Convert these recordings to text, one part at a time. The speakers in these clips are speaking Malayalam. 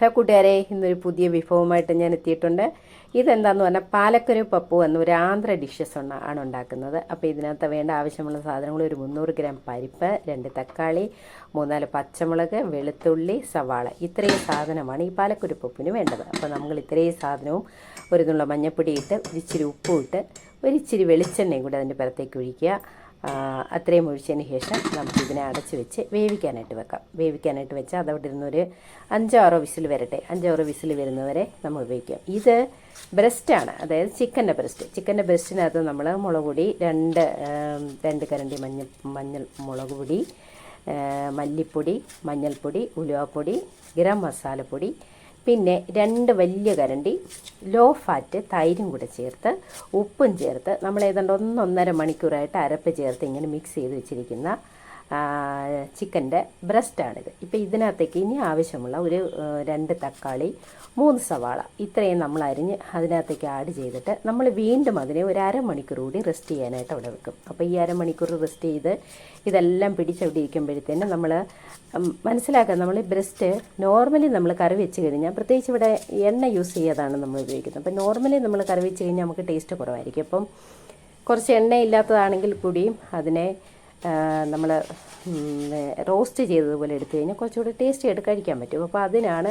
ഹലോ കൂട്ടുകാരെ ഇന്നൊരു പുതിയ വിഭവമായിട്ട് ഞാൻ എത്തിയിട്ടുണ്ട്. ഇതെന്താന്ന് പറഞ്ഞാൽ പാലക്കൊരു പപ്പു എന്നൊരു ആന്ധ്ര ഡിഷസ് ആണ് ഉണ്ടാക്കുന്നത്. അപ്പോൾ ഇതിനകത്ത് വേണ്ട ആവശ്യമുള്ള സാധനങ്ങൾ ഒരു മുന്നൂറ് ഗ്രാം പരിപ്പ് രണ്ട് തക്കാളി മൂന്നാൽ പച്ചമുളക് വെളുത്തുള്ളി സവാള. ഇത്രയും സാധനമാണ് ഈ പാലക്കുരു പപ്പിന് വേണ്ടത്. അപ്പോൾ നമ്മൾ ഇത്രയും സാധനവും ഒരു നുള്ള മഞ്ഞപ്പൊടി ഇട്ട് ഇച്ചിരി ഉപ്പും ഇട്ട് ഒരിച്ചിരി വെളിച്ചെണ്ണയും കൂടി അതിന്റെ പുറത്തേക്ക് ഒഴിക്കുക. അത്രയും ഒഴിച്ചതിന് ശേഷം നമുക്കിതിനെ അടച്ച് വെച്ച് വേവിക്കാനായിട്ട് വെക്കാം. വേവിക്കാനായിട്ട് വെച്ചാൽ അതവിടെ ഇരുന്നൊരു അഞ്ചാറോ വിസിൽ വരട്ടെ. അഞ്ചാറോ വിസിൽ വരുന്നവരെ നമ്മൾ ഉപയോഗിക്കാം. ഇത് ബ്രസ്റ്റാണ് അതായത് ചിക്കന്റെ ബ്രസ്റ്റ്. ചിക്കന്റെ ബ്രസ്റ്റിനകത്ത് നമ്മൾ മുളക് പൊടി രണ്ട് രണ്ട് കരണ്ടി മഞ്ഞൾ മഞ്ഞൾ മുളക് പൊടി മല്ലിപ്പൊടി മഞ്ഞൾപ്പൊടി ഉലുവപ്പൊടി ഗരം മസാലപ്പൊടി പിന്നെ രണ്ട് വലിയ കരണ്ടി ലോ ഫാറ്റ് തൈരും കൂടെ ചേർത്ത് ഉപ്പും ചേർത്ത് നമ്മൾ ഏതാണ്ട് ഒന്നൊന്നര മണിക്കൂറായിട്ട് അരപ്പ് ചേർത്ത് ഇങ്ങനെ മിക്സ് ചെയ്ത് വെച്ചിരിക്കുന്ന ചിക്കന്റെ ബ്രസ്റ്റാണിത്. ഇപ്പോൾ ഇതിനകത്തേക്ക് ഇനി ആവശ്യമുള്ള ഒരു രണ്ട് തക്കാളി മൂന്ന് സവാള ഇത്രയും നമ്മൾ അരിഞ്ഞ് അതിനകത്തേക്ക് ആഡ് ചെയ്തിട്ട് നമ്മൾ വീണ്ടും അതിനെ ഒരു അരമണിക്കൂർ കൂടി റെസ്റ്റ് ചെയ്യാനായിട്ട് അവിടെ വെക്കും. അപ്പോൾ ഈ അരമണിക്കൂർ റെസ്റ്റ് ചെയ്ത് ഇതെല്ലാം പിടിച്ചവിടെ ഇരിക്കുമ്പോഴത്തേന് നമ്മൾ മനസ്സിലാക്കുക നമ്മൾ ബ്രസ്റ്റ് നോർമലി നമ്മൾ കറി വെച്ച് കഴിഞ്ഞാൽ പ്രത്യേകിച്ച് ഇവിടെ എണ്ണ യൂസ് ചെയ്യാതാണ് നമ്മൾ ഉപയോഗിക്കുന്നത്. അപ്പോൾ നോർമലി നമ്മൾ കറി വെച്ച് കഴിഞ്ഞാൽ നമുക്ക് ടേസ്റ്റ് കുറവായിരിക്കും. അപ്പം കുറച്ച് എണ്ണ ഇല്ലാത്തതാണെങ്കിൽ കൂടിയും അതിനെ നമ്മൾ റോസ്റ്റ് ചെയ്തതുപോലെ എടുത്തു കഴിഞ്ഞാൽ കുറച്ചുകൂടി ടേസ്റ്റ് ആയിട്ട് കഴിക്കാൻ പറ്റും. അപ്പോൾ അതിനാണ്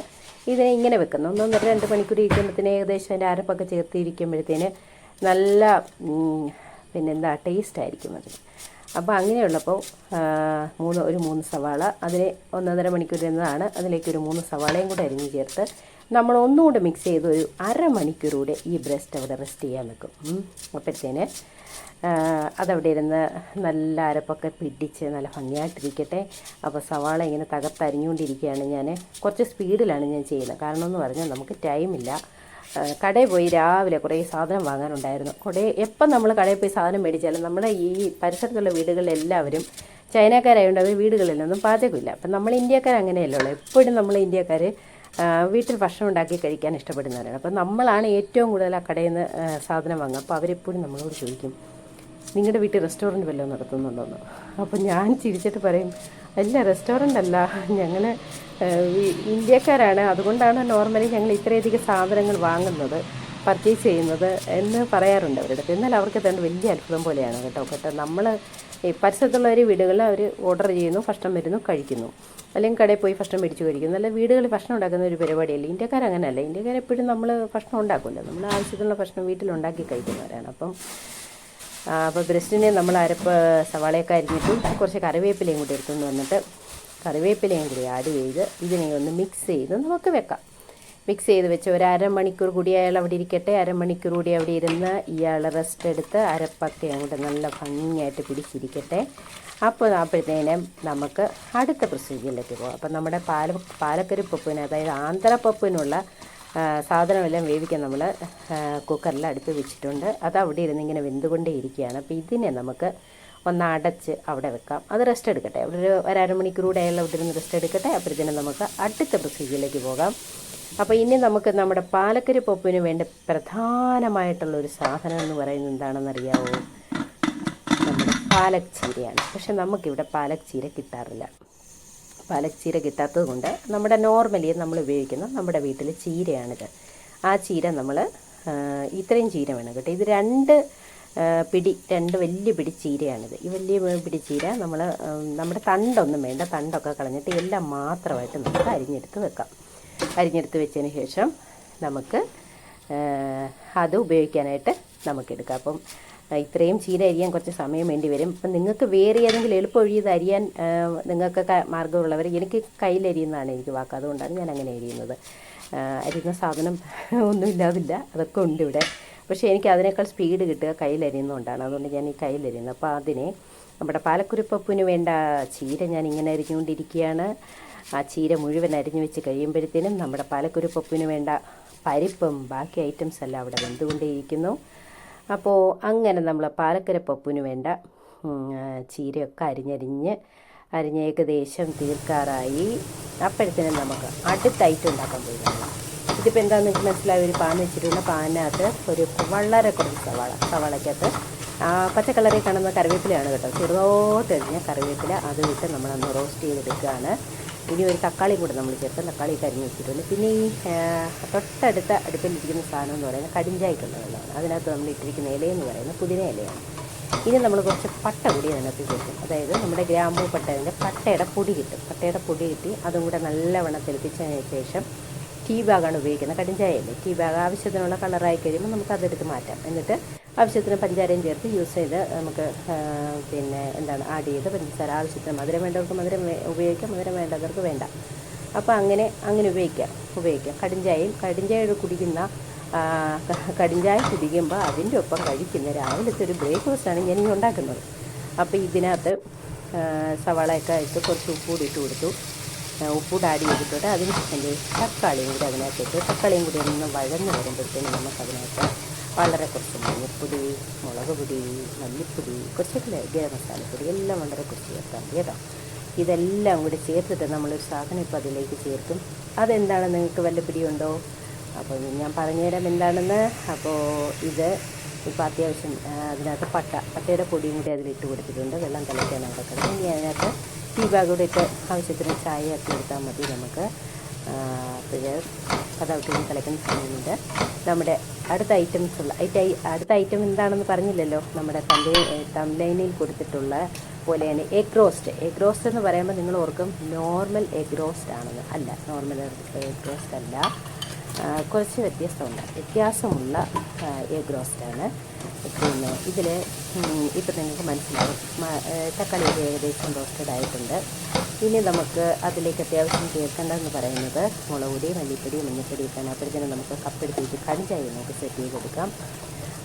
ഇതിനെ ഇങ്ങനെ വെക്കുന്നത്. ഒന്നൊന്നര രണ്ട് മണിക്കൂർ ഇരിക്കുമ്പോഴത്തേന് ഏകദേശം അതിന്റെ അരപ്പൊക്കെ ചേർത്തിരിക്കുമ്പോഴത്തേന് നല്ല പിന്നെന്താ ടേസ്റ്റ് ആയിരിക്കും അതിന്. അപ്പോൾ അങ്ങനെയുള്ളപ്പോൾ മൂന്ന് ഒരു മൂന്ന് സവാള അതിനെ ഒന്നൊന്നര മണിക്കൂർ എന്നതാണ് അതിലേക്ക് ഒരു മൂന്ന് സവാളയും കൂടെ അരിഞ്ഞ് ചേർത്ത് നമ്മൾ ഒന്നുകൂടെ മിക്സ് ചെയ്ത് ഒരു അരമണിക്കൂർ കൂടെ ഈ ബ്രസ്റ്റ് അവിടെ റെസ്റ്റ് ചെയ്യാൻ വെക്കും. അപ്പോഴത്തേന് അതവിടെ ഇരുന്ന് നല്ല അരപ്പൊക്കെ പിടിച്ച് നല്ല ഭംഗിയായിട്ടിരിക്കട്ടെ. അപ്പോൾ സവാള ഇങ്ങനെ തകർത്തരിഞ്ഞുകൊണ്ടിരിക്കുകയാണ് ഞാൻ കുറച്ച് സ്പീഡിലാണ് ഞാൻ ചെയ്യുന്നത്. കാരണം എന്ന് പറഞ്ഞാൽ നമുക്ക് ടൈമില്ല കടയിൽ പോയി രാവിലെ കുറേ സാധനം വാങ്ങാനുണ്ടായിരുന്നു. കുറേ എപ്പം നമ്മൾ കടയിൽ പോയി സാധനം മേടിച്ചാലും നമ്മുടെ ഈ പരിസരത്തുള്ള വീടുകളിലെല്ലാവരും ചൈനക്കാരായതുകൊണ്ട് അവർ വീടുകളിലൊന്നും പാചകമില്ല. അപ്പം നമ്മൾ ഇന്ത്യക്കാർ അങ്ങനെയല്ലോ എപ്പോഴും നമ്മൾ ഇന്ത്യക്കാർ വീട്ടിൽ ഭക്ഷണം ഉണ്ടാക്കി കഴിക്കാൻ ഇഷ്ടപ്പെടുന്നവരാണ്. അപ്പം നമ്മളാണ് ഏറ്റവും കൂടുതൽ ആ കടയിൽ നിന്ന് സാധനം വാങ്ങുക. അപ്പോൾ അവരെപ്പോഴും നമ്മളോട് ചോദിക്കും നിങ്ങളുടെ വീട്ടിൽ റെസ്റ്റോറന്റ് വല്ലതും നടത്തുന്നുണ്ടോന്ന്. അപ്പോൾ ഞാൻ ചിരിച്ചിട്ട് പറയും അല്ല റെസ്റ്റോറന്റ് അല്ല. ഞങ്ങൾ ഇന്ത്യക്കാരാണ്. അതുകൊണ്ടാണ് നോർമലി ഞങ്ങൾ ഇത്രയധികം സാധനങ്ങൾ വാങ്ങുന്നത് പർച്ചേസ് ചെയ്യുന്നത് എന്ന് പറയാറുണ്ട് അവരുടെ എന്നാൽ അവർക്ക് തന്നെ വലിയ അത്ഭുതം പോലെയാണ് കേട്ടോ. കേട്ടോ നമ്മൾ ഈ പരിസരത്തുള്ള ഒരു വീടുകളിൽ അവർ ഓർഡർ ചെയ്യുന്നു ഭക്ഷണം വരുന്നു കഴിക്കുന്നു. അല്ലെങ്കിൽ കടയിൽ പോയി ഭക്ഷണം മേടിച്ച് കഴിക്കുന്നു. അല്ല വീടുകളിൽ ഭക്ഷണം ഉണ്ടാക്കുന്ന ഒരു പരിപാടിയല്ല? ഇന്ത്യക്കാർ അങ്ങനെയല്ല. ഇന്ത്യക്കാരെപ്പോഴും നമ്മൾ ഭക്ഷണം ഉണ്ടാക്കുമല്ലോ നമ്മൾ ആവശ്യത്തിനുള്ള ഭക്ഷണം വീട്ടിലുണ്ടാക്കി കഴിക്കുന്നവരാണ്. അപ്പം അപ്പോൾ ബ്രസ്റ്റിനെ നമ്മൾ അരപ്പ് സവാളയൊക്കെ അരിഞ്ഞിട്ട് കുറച്ച് കറിവേപ്പിലയും കൂടി എടുത്തുകൊണ്ട് വന്നിട്ട് കറിവേപ്പിലയും കൂടി ആഡ് ചെയ്ത് ഇതിനെ ഒന്ന് മിക്സ് ചെയ്ത് നമുക്ക് വെക്കാം. മിക്സ് ചെയ്ത് വെച്ച് ഒരു അരമണിക്കൂർ കൂടി അയാൾ അവിടെ ഇരിക്കട്ടെ. അരമണിക്കൂർ കൂടി അവിടെ ഇരുന്ന് ഇയാൾ റെസ്റ്റ് എടുത്ത് അരപ്പൊക്കെ അങ്ങോട്ട് നല്ല ഭംഗിയായിട്ട് പിടിച്ചിരിക്കട്ടെ. അപ്പോൾ അപ്പോഴത്തേനും നമുക്ക് അടുത്ത പ്രൊസീജിയറിലേക്ക് പോകാം അപ്പം നമ്മുടെ പാല പാലക്കരി പപ്പിന് അതായത് ആന്ധ്രപ്പപ്പിനുള്ള സാധനമെല്ലാം വേവിക്കാൻ നമ്മൾ കുക്കറിൽ അടുപ്പ് വെച്ചിട്ടുണ്ട്. അത് അവിടെ ഇരുന്ന് ഇങ്ങനെ വെന്തുകൊണ്ടേ ഇരിക്കുകയാണ്. അപ്പോൾ ഇതിനെ നമുക്ക് ഒന്ന് അടച്ച് അവിടെ വെക്കാം. അത് റെസ്റ്റ് എടുക്കട്ടെ. അവിടെ ഒരു ഒരു അരമണിക്കൂർ കൂടെ അയാൾ അവിടെ ഇരുന്ന് റെസ്റ്റ് എടുക്കട്ടെ. അപ്പോഴത്തേനും നമുക്ക് അടുത്ത പ്രൊസീജിയറിലേക്ക് പോകാം. അപ്പോൾ ഇനി നമുക്ക് നമ്മുടെ പാലക്കരി പപ്പിന് വേണ്ട പ്രധാനമായിട്ടുള്ള ഒരു സാധനം എന്ന് പറയുന്നത് എന്താണെന്നറിയാവോ? നമ്മുടെ പാലക് ചീരയാണ്. പക്ഷെ നമുക്കിവിടെ പാലക് ചീര കിട്ടാറില്ല. പാലക് കിട്ടാത്തത് കൊണ്ട് നമ്മുടെ നോർമലി നമ്മൾ ഉപയോഗിക്കുന്ന നമ്മുടെ വീട്ടിലെ ചീരയാണിത്. ആ ചീര നമ്മൾ ഇത്രയും ചീര വേണം കേട്ടോ. ഇത് രണ്ട് പിടി രണ്ട് വലിയ പിടി ചീരയാണിത്. ഈ വലിയ പിടി ചീര നമ്മൾ നമ്മുടെ തണ്ടൊന്നും വേണ്ട. തണ്ടൊക്കെ കളഞ്ഞിട്ട് എല്ലാം മാത്രമായിട്ട് നമുക്ക് അരിഞ്ഞെടുത്ത് വെക്കാം. അരിഞ്ഞെടുത്ത് വെച്ചതിന് ശേഷം നമുക്ക് അത് ഉപയോഗിക്കാനായിട്ട് നമുക്കെടുക്കാം അപ്പം ഇത്രയും ചീര അരിയാൻ കുറച്ച് സമയം വേണ്ടി വരും. അപ്പം നിങ്ങൾക്ക് വേറെ ഏതെങ്കിലും എളുപ്പം വഴി അരിയാൻ നിങ്ങൾക്ക് മാർഗമുള്ളവർ എനിക്ക് കയ്യിലരിയുന്നതാണ് എനിക്ക് വാക്ക്. അതുകൊണ്ടാണ് ഞാൻ അങ്ങനെ അരിയുന്നത്. അരിയുന്ന സാധനം ഒന്നുമില്ലാതില്ല അതൊക്കെ ഉണ്ട് ഇവിടെ. പക്ഷേ എനിക്ക് അതിനേക്കാൾ സ്പീഡ് കിട്ടുക കയ്യിലരിയുന്നതുകൊണ്ടാണ് അതുകൊണ്ട് ഞാൻ ഈ കയ്യിലരിയുന്നത് അപ്പോൾ അതിനെ നമ്മുടെ പാലക്കുരുപ്പപ്പിന് വേണ്ട ചീര ഞാൻ ഇങ്ങനെ അരിഞ്ഞുകൊണ്ടിരിക്കുകയാണ്. ആ ചീര മുഴുവൻ അരിഞ്ഞു വെച്ച് കഴിയുമ്പോഴത്തേനും നമ്മുടെ പാലക്കുരുപ്പപ്പിന് വേണ്ട പരിപ്പും ബാക്കി ഐറ്റംസ് എല്ലാം അവിടെ വെന്തുകൊണ്ടേയിരിക്കുന്നു. അപ്പോൾ അങ്ങനെ നമ്മൾ പാലക്കര പപ്പുവിന് വേണ്ട ചീരയൊക്കെ അരിഞ്ഞരിഞ്ഞ് അരിഞ്ഞ് ഏകദേശം തീർക്കാറായി. അപ്പോഴത്തേനും നമുക്ക് അടുത്തായിട്ട് ഉണ്ടാക്കാൻ പോയി ഇതിപ്പോൾ എന്താണെന്ന് വെച്ചാൽ മനസ്സിലായി ഒരു പാൻ വെച്ചിട്ടുണ്ട്. പാനകത്ത് ഒരു വളരെ കുറച്ച് സവാള സവാളയ്ക്കകത്ത് ആ പച്ച കളറിൽ കാണുന്ന കറിവേപ്പിലയാണ് കേട്ടോ. ചെറുതോട്ട് എറിഞ്ഞ കറിവേപ്പില അത് വിട്ട് നമ്മളൊന്ന് റോസ്റ്റ് ചെയ്തെടുക്കുകയാണ്. ഇനി ഒരു തക്കാളി കൂടെ നമ്മൾ ചേർക്കാം തക്കാളി കരിഞ്ഞ് വെച്ചിട്ടുണ്ട് പിന്നെ ഈ തൊട്ടടുത്ത അടുപ്പിലിരിക്കുന്ന സാധനം എന്ന് പറയുന്നത് കടിഞ്ചായിട്ടുള്ള വെള്ളമാണ്. അതിനകത്ത് നമ്മൾ ഇട്ടിരിക്കുന്ന ഇലയെന്ന് പറയുന്നത് പുതിന ഇലയാണ്. ഇനി നമ്മൾ കുറച്ച് പട്ട കൂടി അതിനകത്ത് ചേർക്കും. അതായത് നമ്മുടെ ഗ്രാമ്പൂ പട്ടതിന്റെ പട്ടയുടെ പൊടി കിട്ടും. പട്ടയുടെ പൊടി കിട്ടി അതും കൂടെ നല്ലവണ്ണം തിളപ്പിച്ചതിന് ശേഷം ടീ ബാഗാണ് ഉപയോഗിക്കുന്നത് കടിഞ്ചായല്ലേ ടീ ബാഗ് ആവശ്യത്തിനുള്ള കളറായി കഴിയുമ്പോൾ നമുക്ക് അതെടുത്ത് മാറ്റാം. എന്നിട്ട് ആവശ്യത്തിന് പഞ്ചാരയും ചേർത്ത് യൂസ് ചെയ്ത് നമുക്ക് പിന്നെ എന്താണ് ആഡ് ചെയ്ത് പഞ്ചസാര ആവശ്യത്തിന് മധുരം വേണ്ടവർക്ക് മധുരം ഉപയോഗിക്കാം മധുരം വേണ്ടവർക്ക് വേണ്ട. അപ്പോൾ അങ്ങനെ അങ്ങനെ ഉപയോഗിക്കാം ഉപയോഗിക്കാം. കടിഞ്ചായയും കടിഞ്ചായ കുടിക്കുന്ന കടിഞ്ചായ കുടിക്കുമ്പോൾ അതിന്റെ ഒപ്പം കഴിക്കുന്ന രാവിലത്തെ ഒരു ബ്രേക്ക്ഫാസ്റ്റാണ് ഞാൻ ഉണ്ടാക്കുന്നത്. അപ്പോൾ ഇതിനകത്ത് സവാളയൊക്കെ ഇട്ട് കുറച്ച് ഉപ്പ് കൂടി ഇട്ട് കൊടുത്തു. ഉപ്പൂടെ ആഡ് ചെയ്തിട്ടുണ്ട്. അതിന് എന്റെ തക്കാളിയും കൂടി അതിനകത്ത് ഇട്ട് തക്കാളിയും കൂടി ഒന്ന് വഴന്ന് വരുമ്പോഴത്തേനും നമുക്കതിനകത്ത് വളരെ കുറച്ച് മഞ്ഞൾപ്പൊടി മുളക് പൊടി മല്ലിപ്പൊടി കുറച്ചൊക്കെ ഗരം മസാലപ്പൊടി എല്ലാം വളരെ കുറച്ച് ചേർത്താൽ മതി കേട്ടോ. ഇതെല്ലാം കൂടി ചേർത്തിട്ട് നമ്മളൊരു സാധനം ഇപ്പോൾ അതിലേക്ക് ചേർക്കും. അതെന്താണ് നിങ്ങൾക്ക് വല്ല പിടിയുണ്ടോ? അപ്പോൾ ഞാൻ പറഞ്ഞുതരാം എന്താണെന്ന്. അപ്പോൾ ഇത് ഇപ്പോൾ അത്യാവശ്യം അതിനകത്ത് പട്ട പട്ടയുടെ പൊടിയും കൂടി അതിലിട്ട് കൊടുത്തിട്ടുണ്ട്. വെള്ളം തിളയ്ക്കാൻ അവിടെ ഇനി അതിനകത്ത് ടീ ബാഗ് കൂടി ഇട്ട് ആവശ്യത്തിന് ചായ ഒക്കെ എടുത്താൽ മതി നമുക്ക്. അപ്പോൾ പതവിട്ട് തിളയ്ക്കുന്ന സമയമുണ്ട്. നമ്മുടെ അടുത്ത ഐറ്റംസ് ഉള്ള ഐറ്റ അടുത്ത ഐറ്റം എന്താണെന്ന് പറഞ്ഞില്ലല്ലോ? നമ്മുടെ തമ്പേ തംലൈനിൽ കൊടുത്തിട്ടുള്ള പോലെ തന്നെ എഗ് റോസ്റ്റ് എഗ് റോസ്റ്റ് എന്ന് പറയുമ്പോൾ നിങ്ങൾ ഓർക്കും നോർമൽ എഗ് റോസ്റ്റ് ആണെന്ന്. അല്ല നോർമൽ എഗ് റോസ്റ്റ് അല്ല. കുറച്ച് വ്യത്യസ്തമുണ്ട്. വ്യത്യാസമുള്ള എഗ് റോസ്റ്റാണ് പിന്നെ ഇതിൽ ഇപ്പം നിങ്ങൾക്ക് മനസ്സിലാവും. തക്കാളി ഒരു ഏകദേശം റോസ്റ്റഡ് ആയിട്ടുണ്ട്. ഇനി നമുക്ക് അതിലേക്ക് അത്യാവശ്യം ചേർക്കേണ്ടതെന്ന് പറയുന്നത് മുളക് പൊടി മല്ലിപ്പൊടി മഞ്ഞൾപ്പൊടി ഒക്കെ അപ്പോഴത്തേനും നമുക്ക് കപ്പെടുത്തിയിട്ട് കടിഞ്ചായി നമുക്ക് സെറ്റ് ചെയ്തെടുക്കാം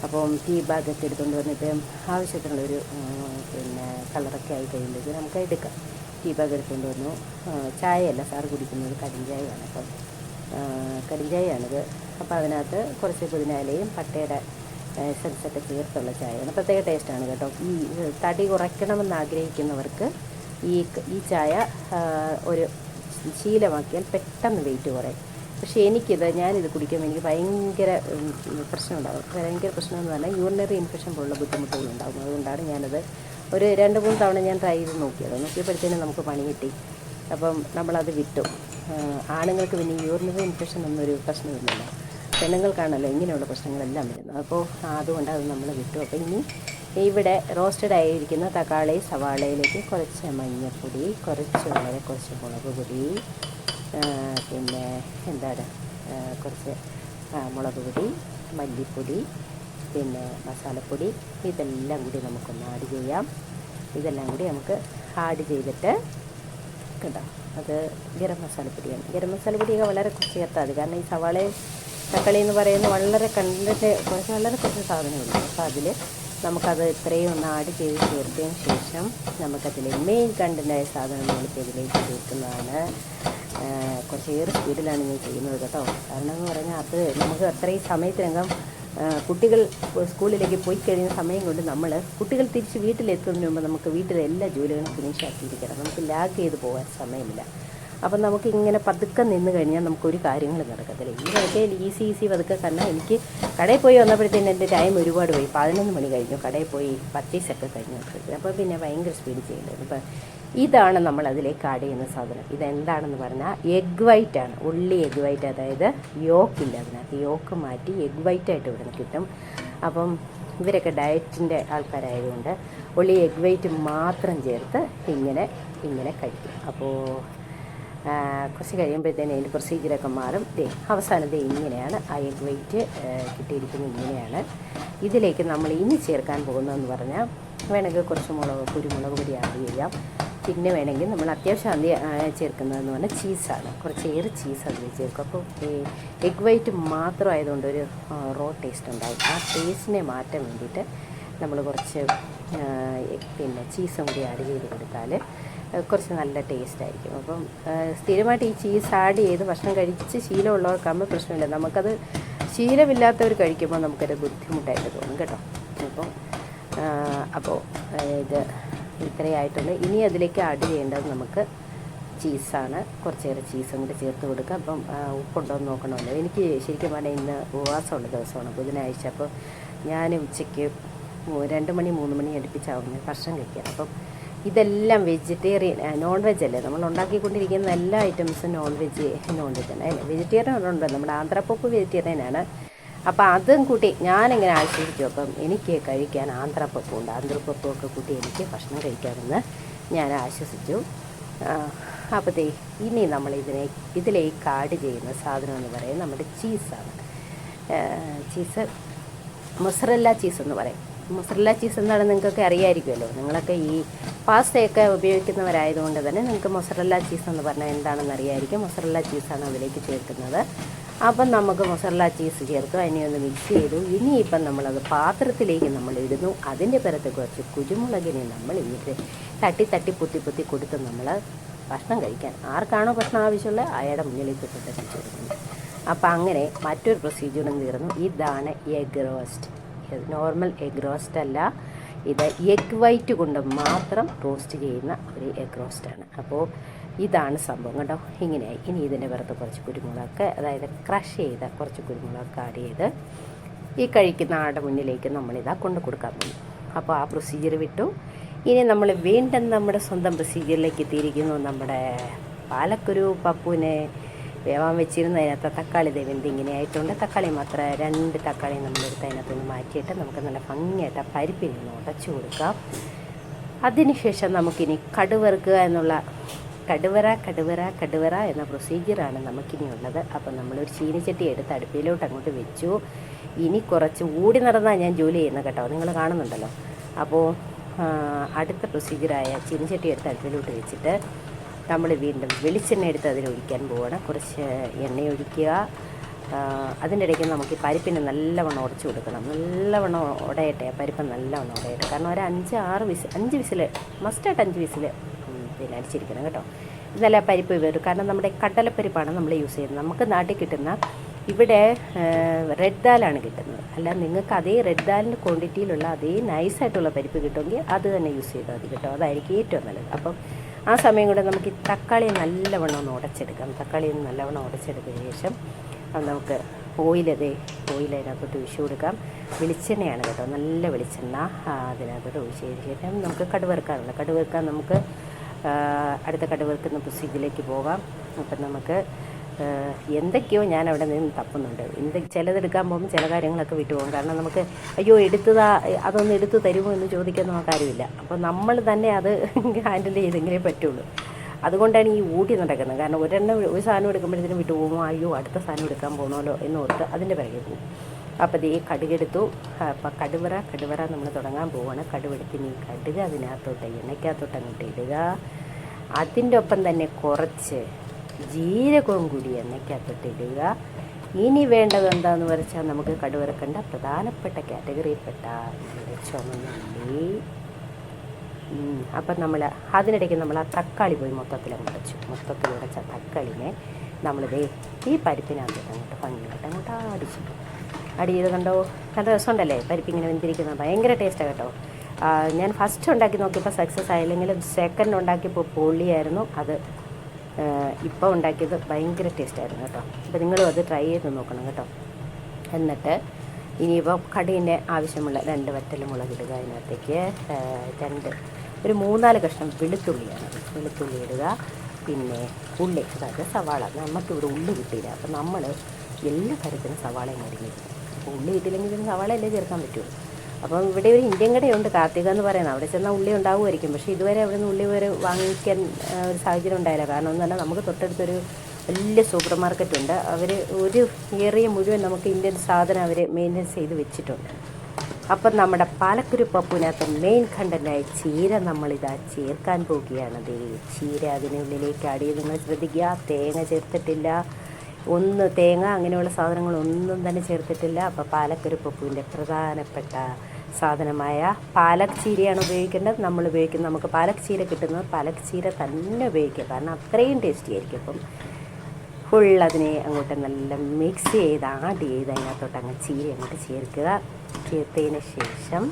അപ്പം ടീ ബാഗൊക്കെ എടുത്തുകൊണ്ട് വന്നിട്ട് ആവശ്യത്തിനുള്ളൊരു പിന്നെ കളറൊക്കെ ആയി കഴിയുമ്പോഴേക്കും നമുക്ക് എടുക്കാം. ടീ ബാഗ് എടുത്തുകൊണ്ട് വന്നു. ചായയല്ല സാറ് കുടിക്കുന്നത് കടിഞ്ചായയാണ് അപ്പം. ആ, കരിഞ്ചായയാണിത് അപ്പോൾ അതിനകത്ത് കുറച്ച് പുതിനാലയും പട്ടയുടെ എസൻസൊക്കെ ചേർത്തുള്ള ചായയാണ്. പ്രത്യേക ടേസ്റ്റാണ് കേട്ടോ. ഈ തടി കുറയ്ക്കണമെന്ന് ആഗ്രഹിക്കുന്നവർക്ക് ഈ ഈ ചായ ഒരു ശീലമാക്കിയാൽ പെട്ടെന്ന് വെയിറ്റ് കുറയും. പക്ഷേ എനിക്കിത് ഞാനിത് കുടിക്കുമ്പോൾ എനിക്ക് ഭയങ്കര പ്രശ്നം പ്രശ്നമുണ്ടാകും ഭയങ്കര പ്രശ്നം എന്ന് പറഞ്ഞാൽ യൂറിനറി ഇൻഫെക്ഷൻ പോലുള്ള ബുദ്ധിമുട്ടുകൾ ബുദ്ധിമുട്ടുകളുണ്ടാകും അതുകൊണ്ടാണ് ഞാനത് ഒരു രണ്ട് മൂന്ന് തവണ ഞാൻ ട്രൈ ചെയ്ത് നോക്കിയത്. നോക്കിയപ്പോഴത്തേനും നമുക്ക് പണി കിട്ടി. അപ്പം നമ്മളത് വിട്ടു. ആണുങ്ങൾക്ക് പിന്നെ യൂറിനറി ഇൻഫെക്ഷൻ ഒന്നൊരു പ്രശ്നമില്ലല്ലോ പെണ്ണുങ്ങൾക്കാണല്ലോ ഇങ്ങനെയുള്ള പ്രശ്നങ്ങളെല്ലാം വരുന്നത്. അപ്പോൾ അതുകൊണ്ട് അത് നമ്മൾ വിട്ടു. അപ്പോൾ ഇനി ഇവിടെ റോസ്റ്റഡ് ആയിരിക്കുന്ന തക്കാളി സവാളയിലേക്ക് കുറച്ച് മഞ്ഞൾപ്പൊടി കുറച്ച് വളരെ കുറച്ച് മുളക് പൊടി പിന്നെ എന്താണ് കുറച്ച് മുളക് പൊടി മല്ലിപ്പൊടി പിന്നെ മസാലപ്പൊടി ഇതെല്ലാം കൂടി നമുക്കൊന്ന് ആഡ് ചെയ്യാം. ഇതെല്ലാം കൂടി നമുക്ക് ആഡ് ചെയ്തിട്ട് കേട്ടോ. അത് ഗരം മസാലപ്പൊടിയാണ് ഗരം മസാലപ്പൊടിയൊക്കെ വളരെ കുറച്ച് ചേർത്താൽ മതി കാരണം ഈ സവാള തക്കാളി എന്ന് പറയുന്നത് വളരെ കണ്ടിട്ട് കുറച്ച് വളരെ കുറച്ച് സാധനമുള്ളൂ അപ്പോൾ അതിൽ നമുക്കത് ഇത്രയും ഒന്ന് ആഡ് ചെയ്ത് ചേർത്തതിന് ശേഷം നമുക്കതിൽ മെയിൻ കണ്ടന്റായ സാധനം നമ്മൾക്ക് ഇതിലേക്ക് ചേർക്കുന്നതാണ്. കുറച്ചേറെ കുറച്ച് സ്പീഡിലാണ് ഞാൻ ചെയ്യുന്നത് കേട്ടോ. കാരണം എന്ന് പറഞ്ഞാൽ അത് നമുക്ക് അത്രയും സമയത്തിനകം കുട്ടികൾ സ്കൂളിലേക്ക് പോയി കഴിയുന്ന സമയം കൊണ്ട് നമ്മൾ കുട്ടികൾ തിരിച്ച് വീട്ടിലെത്തുന്നതിന് മുമ്പ് നമുക്ക് വീട്ടിലെ എല്ലാ ജോലികളും ഫിനിഷ് ആക്കിയിരിക്കണം. നമുക്ക് ലാഗ് ചെയ്ത് പോകാൻ സമയമില്ല. അപ്പം നമുക്ക് ഇങ്ങനെ പതുക്കെ നിന്ന് കഴിഞ്ഞാൽ നമുക്കൊരു കാര്യങ്ങൾ നടക്കത്തില്ല. ഇതിനൊക്കെ ഈസി ഈസി പതുക്കെ കണ്ടാൽ എനിക്ക് കടയിൽ പോയി വന്നപ്പോഴത്തേന് എന്റെ ടൈം ഒരുപാട് പോയി. പതിനൊന്ന് മണി കഴിഞ്ഞു. കടയിൽ പോയി പർച്ചേസൊക്കെ കഴിഞ്ഞു. അപ്പോൾ പിന്നെ ഭയങ്കര സ്പീഡ് ചെയ്യേണ്ടത് അപ്പം ഇതാണ് നമ്മൾ അതിലേക്ക് ആഡ് ചെയ്യുന്ന സാധനം. ഇതെന്താണെന്ന് പറഞ്ഞാൽ എഗ് വൈറ്റ് ആണ്. ഉള്ളി എഗ് വൈറ്റ് അതായത് യോക്കില്ല അതിനകത്ത്. യോക്ക് മാറ്റി എഗ് വൈറ്റ് ആയിട്ട് ഇവിടെ നിന്ന് കിട്ടും. അപ്പം ഇവരൊക്കെ ഡയറ്റിന്റെ ആൾക്കാരായതുകൊണ്ട് ഉള്ളി എഗ് വൈറ്റ് മാത്രം ചേർത്ത് ഇങ്ങനെ ഇങ്ങനെ കഴിക്കും. അപ്പോൾ കുറച്ച് കഴിയുമ്പോഴത്തേനും അതിന്റെ പ്രൊസീജിയറൊക്കെ മാറും. ദേ അവസാനം ദേ ഇങ്ങനെയാണ് ആ എഗ് വൈറ്റ് കിട്ടിയിരിക്കുന്നത് ഇങ്ങനെയാണ്. ഇതിലേക്ക് നമ്മൾ ഇനി ചേർക്കാൻ പോകുന്നതെന്ന് പറഞ്ഞാൽ വേണമെങ്കിൽ കുറച്ച് മുളക് കുരുമുളക് പൊടി ആഡ് ചെയ്യാം. പിന്നെ വേണമെങ്കിൽ നമ്മൾ അത്യാവശ്യം ആ, ചേർക്കുന്നതെന്ന് പറഞ്ഞാൽ ചീസാണ്. കുറച്ച് ഏറെ ചീസ് അതിൽ ചേർക്കും അപ്പോൾ ഈ എഗ് വൈറ്റ് മാത്രം ആയതുകൊണ്ട് ഒരു റോ ടേസ്റ്റ് ഉണ്ടാവും. ആ ടേസ്റ്റിനെ മാറ്റാൻ വേണ്ടിയിട്ട് നമ്മൾ കുറച്ച് പിന്നെ ചീസും കൂടി ആഡ് ചെയ്ത് കൊടുത്താൽ കുറച്ച് നല്ല ടേസ്റ്റ് ആയിരിക്കും. അപ്പം സ്ഥിരമായിട്ട് ഈ ചീസ് ആഡ് ചെയ്ത് ഭക്ഷണം കഴിച്ച് ശീലമുള്ളവർക്കാകുമ്പോൾ പ്രശ്നമില്ല. നമുക്കത് ശീലമില്ലാത്തവർ കഴിക്കുമ്പോൾ നമുക്കൊരു ബുദ്ധിമുട്ടായിട്ട് തോന്നും കേട്ടോ. അപ്പോൾ അപ്പോൾ ഇത് ഇത്രയായിട്ടുള്ളൂ. ഇനി അതിലേക്ക് ആഡ് ചെയ്യേണ്ടത് നമുക്ക് ചീസാണ് കുറച്ചേറെ ചീസും കൂടി ചേർത്ത് കൊടുക്കുക അപ്പം ഉപ്പുണ്ടോ എന്ന് നോക്കണമല്ലോ. എനിക്ക് ശരിക്കും പറഞ്ഞാൽ ഇന്ന് ഉപവാസമുള്ള ദിവസമാണ്. ബുധനാഴ്ച അപ്പോൾ ഞാൻ ഉച്ചയ്ക്ക് രണ്ട് മണി മൂന്ന് മണി അടുപ്പിച്ചാവും ഞാൻ ഭക്ഷണം കഴിക്കുക അപ്പം ഇതെല്ലാം വെജിറ്റേറിയൻ നോൺ വെജ് അല്ലേ? നമ്മൾ ഉണ്ടാക്കിക്കൊണ്ടിരിക്കുന്ന എല്ലാ ഐറ്റംസും നോൺ വെജ് നോൺ വെജ് തന്നെ അല്ലേ? വെജിറ്റേറിയൻ ഉണ്ട് നമ്മുടെ ആന്ധ്രാപ്പൂപ്പ് വെജിറ്റേറിയൻ ആണ്. അപ്പോൾ അതും കൂട്ടി ഞാനിങ്ങനെ ആശ്വസിച്ചു അപ്പം എനിക്ക് കഴിക്കാൻ ആന്ധ്രാപ്പപ്പും ഉണ്ട് ആന്ധ്രപ്പപ്പും ഒക്കെ കൂട്ടി എനിക്ക് ഭക്ഷണം കഴിക്കാമെന്ന് ഞാൻ ആശ്വസിച്ചു. അപ്പോഴത്തേ ഇനി നമ്മൾ ഇതിനെ ഇതിലേക്ക് ആഡ് ചെയ്യുന്ന സാധനം എന്ന് പറയുന്നത് നമ്മുടെ ചീസാണ്. ചീസ് മൊസറല്ല ചീസ് എന്ന് പറയും. മൊസറല്ല ചീസ് എന്താണ് നിങ്ങൾക്കൊക്കെ അറിയാമായിരിക്കുമല്ലോ നിങ്ങളൊക്കെ ഈ പാസ്തയൊക്കെ ഉപയോഗിക്കുന്നവരായതുകൊണ്ട് തന്നെ നിങ്ങൾക്ക് മൊസറല്ല ചീസ് എന്ന് പറഞ്ഞാൽ എന്താണെന്ന് അറിയാമായിരിക്കും മൊസറല്ല ചീസാണ് അതിലേക്ക് ചേർക്കുന്നത്. അപ്പം നമുക്ക് മൊസറല്ല ചീസ് ചേർത്തു അതിനെ ഒന്ന് മിക്സ് ചെയ്തു. ഇനിയിപ്പം നമ്മളത് പാത്രത്തിലേക്ക് നമ്മൾ ഇടുന്നു. അതിന്റെ പുറത്ത് കുറച്ച് കുരുമുളകിനെ നമ്മൾ ഇങ്ങനെ തട്ടി തട്ടി പുത്തി പുത്തി കൊടുത്ത് നമ്മൾ ഭക്ഷണം കഴിക്കാൻ. ആർക്കാണോ ഭക്ഷണം ആവശ്യമുള്ളത് അയാളുടെ മുന്നിലേക്ക് കൊണ്ടെത്തിച്ചു കൊടുക്കുന്നു. അപ്പം അങ്ങനെ മറ്റൊരു പ്രൊസീജിയറും തീർന്നു. ഇതാണ് egg roast normal egg roast അല്ല. ഇത് എഗ് വൈറ്റ് കൊണ്ട് മാത്രം റോസ്റ്റ് ചെയ്യുന്ന ഒരു എഗ് റോസ്റ്റാണ് അപ്പോൾ ഇതാണ് സംഭവം കേട്ടോ ഇങ്ങനെയായി. ഇനി ഇതിന്റെ പുറത്ത് കുറച്ച് കുരുമുളക് അതായത് ക്രഷ് ചെയ്ത കുറച്ച് കുരുമുളക് ആഡ് ചെയ്ത് ഈ കഴിക്കുന്ന ആളുടെ മുന്നിലേക്ക് നമ്മളിതാ കൊണ്ട് കൊടുക്കാൻ പോകും അപ്പോൾ ആ പ്രൊസീജിയർ വിട്ടു. ഇനി നമ്മൾ വീണ്ടും നമ്മുടെ സ്വന്തം പ്രൊസീജിയറിലേക്ക് എത്തിയിരിക്കുന്നു. നമ്മുടെ പാലക്കുരു പപ്പുവിനെ വേവാൻ വെച്ചിരുന്ന അതിനകത്ത് തക്കാളി ദൈവന്തി ഇങ്ങനെ ആയിട്ടുണ്ട്. തക്കാളി മാത്രമേ രണ്ട് തക്കാളി നമ്മളെടുത്ത് അതിനകത്തുനിന്ന് മാറ്റിയിട്ട് നമുക്ക് നല്ല ഭംഗിയായിട്ട് പരിപ്പിൽ നിന്ന് ഉടച്ചു കൊടുക്കാം. അതിനുശേഷം നമുക്കിനി കടുവറുക്കുക എന്നുള്ള കടുവറ കടുവറ കടുവറ എന്ന പ്രൊസീജിയറാണ് നമുക്കിനി ഉള്ളത്. അപ്പോൾ നമ്മളൊരു ചീനിച്ചട്ടി എടുത്ത് അടുപ്പിലോട്ട് അങ്ങോട്ട് വെച്ചു. ഇനി കുറച്ച് ഓടി നടന്നാൽ ഞാൻ ജോലി ചെയ്യുന്ന കേട്ടോ. നിങ്ങൾ കാണുന്നുണ്ടല്ലോ. അപ്പോൾ അടുത്ത പ്രൊസീജിയറായ ചീനിച്ചട്ടി എടുത്ത് അടുപ്പിലോട്ട് വെച്ചിട്ട് നമ്മൾ വീണ്ടും വെളിച്ചെണ്ണ എടുത്ത് അതിലൊഴിക്കാൻ പോവുകയാണ് കുറച്ച് എണ്ണ ഒഴിക്കുക. അതിന്റെ ഇടയ്ക്ക് നമുക്ക് ഈ പരിപ്പിനെ നല്ലവണ്ണം ഉടച്ചു കൊടുക്കണം. നല്ലവണ്ണം ഉടയട്ടെ. പരിപ്പ് നല്ലവണ്ണം ഉടയട്ടെ. കാരണം ഒരു അഞ്ച് ആറ് വിസിൽ അഞ്ച് വിസിൽ മസ്റ്റായിട്ട് അഞ്ച് വിസിൽ പിന്നെ അടിച്ചിരിക്കണം കേട്ടോ. ഇന്നലെ പരിപ്പ് വരും കാരണം നമ്മുടെ കടലപ്പരിപ്പാണ് നമ്മൾ യൂസ് ചെയ്യുന്നത്. നമുക്ക് നാട്ടിൽ കിട്ടുന്ന ഇവിടെ റെഡ് ദാലാണ് കിട്ടുന്നത്. അല്ല നിങ്ങൾക്ക് അതേ റെഡ് ദാലിന്റെ ക്വാണ്ടിറ്റിയിലുള്ള അതേ നൈസായിട്ടുള്ള പരിപ്പ് കിട്ടുമെങ്കിൽ അത് തന്നെ യൂസ് ചെയ്താൽ മതി കേട്ടോ. അതായിരിക്കും ഏറ്റവും നല്ലത്. അപ്പം ആ സമയം കൂടെ നമുക്ക് ഈ തക്കാളി നല്ലവണ്ണം ഒന്ന് ഉടച്ചെടുക്കാം. തക്കാളി നല്ലവണ്ണം ഉടച്ചെടുത്തതിന് ശേഷം നമുക്ക് ഓയിലതേ ഓയിൽ അതിനകത്തോട്ട് ഒഴിച്ചു കൊടുക്കാം. വെളിച്ചെണ്ണയാണ് കേട്ടോ. നല്ല വെളിച്ചെണ്ണ അതിനകത്തോട്ട് ഒഴിച്ചതിന് ശേഷം നമുക്ക് കടുവറുക്കാറുണ്ട് കടുവറുക്കാൻ നമുക്ക് അടുത്ത കടുവറുക്കുന്ന പ്രൊസീജിയറിലേക്ക് പോകാം. അപ്പം നമുക്ക് എന്തൊക്കെയോ ഞാൻ അവിടെ നിന്ന് തപ്പുന്നുണ്ട്. എന്ത് ചിലതെടുക്കാൻ പോകുമ്പോൾ ചില കാര്യങ്ങളൊക്കെ വിട്ടുപോകും കാരണം നമുക്ക് അയ്യോ എടുത്തതാ അതൊന്ന് എടുത്തു തരുമോ എന്ന് ചോദിക്കാൻ നമുക്ക് ആരുമില്ല അപ്പോൾ നമ്മൾ തന്നെ അത് ഹാൻഡിൽ ചെയ്തെങ്കിലേ പറ്റുള്ളൂ. അതുകൊണ്ടാണ് ഈ ഊട്ടി നടക്കുന്നത്. കാരണം ഒരെണ്ണം ഒരു സാധനം എടുക്കുമ്പോഴത്തേനും വിട്ടു അയ്യോ അടുത്ത സാധനം എടുക്കാൻ പോകണമല്ലോ എന്ന് ഓർത്ത് അതിന്റെ പിറകെ പോകും. അപ്പോൾ ഈ കടുകെടുത്തു. അപ്പം കടുവറ കടുവറ നമ്മൾ തുടങ്ങാൻ പോവുകയാണ് കടുവെടുത്തിന് ഈ കടുക് അതിനകത്തോട്ട് എണ്ണയ്ക്കകത്തോട്ട് അങ്ങോട്ട് ഇടുക. അതിന്റെ ഒപ്പം തന്നെ കുറച്ച് ജീരകവും കൂടി എണ്ണയ്ക്കകത്തോട്ട് ഇടുക. ഇനി വേണ്ടത് എന്താണെന്ന് വെച്ചാൽ നമുക്ക് കടുവറക്കേണ്ട പ്രധാനപ്പെട്ട കാറ്റഗറിയിൽപ്പെട്ട ചുമന്നുള്ളി. അപ്പം നമ്മൾ അതിനിടയ്ക്ക് നമ്മൾ ആ തക്കാളി പോയി മൊത്തത്തിൽ മുടച്ചു മൊത്തത്തിൽ ഉടച്ച തക്കാളിനെ നമ്മളിത് ഈ പരിപ്പിനകത്ത് അങ്ങോട്ട് ഭംഗിയായിട്ട് അങ്ങോട്ട് അടിച്ചു അടി ചെയ്ത് കണ്ടോ? നല്ല രസമുണ്ടല്ലേ? പരിപ്പ് ഇങ്ങനെ വെന്തിരിക്കുന്നത്. ഭയങ്കര ടേസ്റ്റാണ് കേട്ടോ. ഞാൻ ഫസ്റ്റ് ഉണ്ടാക്കി നോക്കിയപ്പോൾ സക്സസ് ആയില്ലെങ്കിലും സെക്കൻഡ് ഉണ്ടാക്കിയപ്പോൾ പൊള്ളിയായിരുന്നു അത്. ഇപ്പോൾ ഉണ്ടാക്കിയത് ഭയങ്കര ടേസ്റ്റായിരുന്നു കേട്ടോ. അപ്പോൾ നിങ്ങളും അത് ട്രൈ ചെയ്ത് നോക്കണം കേട്ടോ. എന്നിട്ട് ഇനിയിപ്പോൾ കടീന്റെ ആവശ്യമുള്ള രണ്ട് വറ്റൽ ഇടുക അതിനകത്തേക്ക്. രണ്ട് ഒരു മൂന്നാൽ കഷ്ണം വെളുത്തുള്ളിയാണ് വെളുത്തുള്ളി ഇടുക. പിന്നെ ഉള്ളി അതായത് സവാള. നമുക്കിവിടെ ഉള്ളി കിട്ടിയില്ല. അപ്പോൾ നമ്മൾ എല്ലാ കാര്യത്തിനും സവാളയും അരിഞ്ഞിരുന്നു അപ്പോൾ ഉള്ളി കിട്ടിയില്ലെങ്കിൽ പിന്നെ സവാളയല്ലേ ചേർക്കാൻ പറ്റുള്ളൂ അപ്പം ഇവിടെ ഒരു ഇന്ത്യൻ കടയുണ്ട് കാർത്തിക എന്ന് പറയുന്നത് അവിടെ ചെന്നാൽ ഉള്ളി ഉണ്ടാവുമായിരിക്കും. പക്ഷേ ഇതുവരെ അവിടെ നിന്ന് ഉള്ളി വരെ വാങ്ങിക്കാൻ ഒരു സാഹചര്യം ഉണ്ടായില്ല. കാരണം എന്ന് പറഞ്ഞാൽ നമുക്ക് തൊട്ടടുത്തൊരു വലിയ സൂപ്പർ മാർക്കറ്റ് ഉണ്ട് അവർ ഒരു ഏറിയ മുഴുവൻ നമുക്ക് ഇന്ത്യൻ സാധനം അവർ മെയിന്റെനൻസ് ചെയ്ത് വെച്ചിട്ടുണ്ട്. അപ്പം നമ്മുടെ പാലക്കുരു പപ്പുവിനകത്ത് മെയിൻ കണ്ടന്റായ ചീര നമ്മളിതാ ചേർക്കാൻ പോവുകയാണ് ദേ. ചീര അതിനുള്ളിലേക്ക് അടിയിൽ നിങ്ങൾ ശ്രദ്ധിക്കുക. തേങ്ങ ചേർത്തിട്ടില്ല. ഒന്ന് തേങ്ങ അങ്ങനെയുള്ള സാധനങ്ങളൊന്നും തന്നെ ചേർത്തിട്ടില്ല. അപ്പോൾ പാലക്കൊരു പപ്പുവിന്റെ പ്രധാനപ്പെട്ട സാധനമായ പാലക് ചീരയാണ് ഉപയോഗിക്കേണ്ടത്. നമ്മൾ ഉപയോഗിക്കുന്നത് നമുക്ക് പാലക് ചീര കിട്ടുന്നത് പാലക് ചീര തന്നെ ഉപയോഗിക്കുക. കാരണം അത്രയും ടേസ്റ്റി ആയിരിക്കും. അപ്പം ഫുൾ അതിനെ അങ്ങോട്ട് നല്ല മിക്സ് ചെയ്ത് ആഡ് ചെയ്ത് അതിനകത്തോട്ട് അങ്ങ് ചീര അങ്ങോട്ട് ചേർക്കുക. ചേർത്തതിന് ശേഷം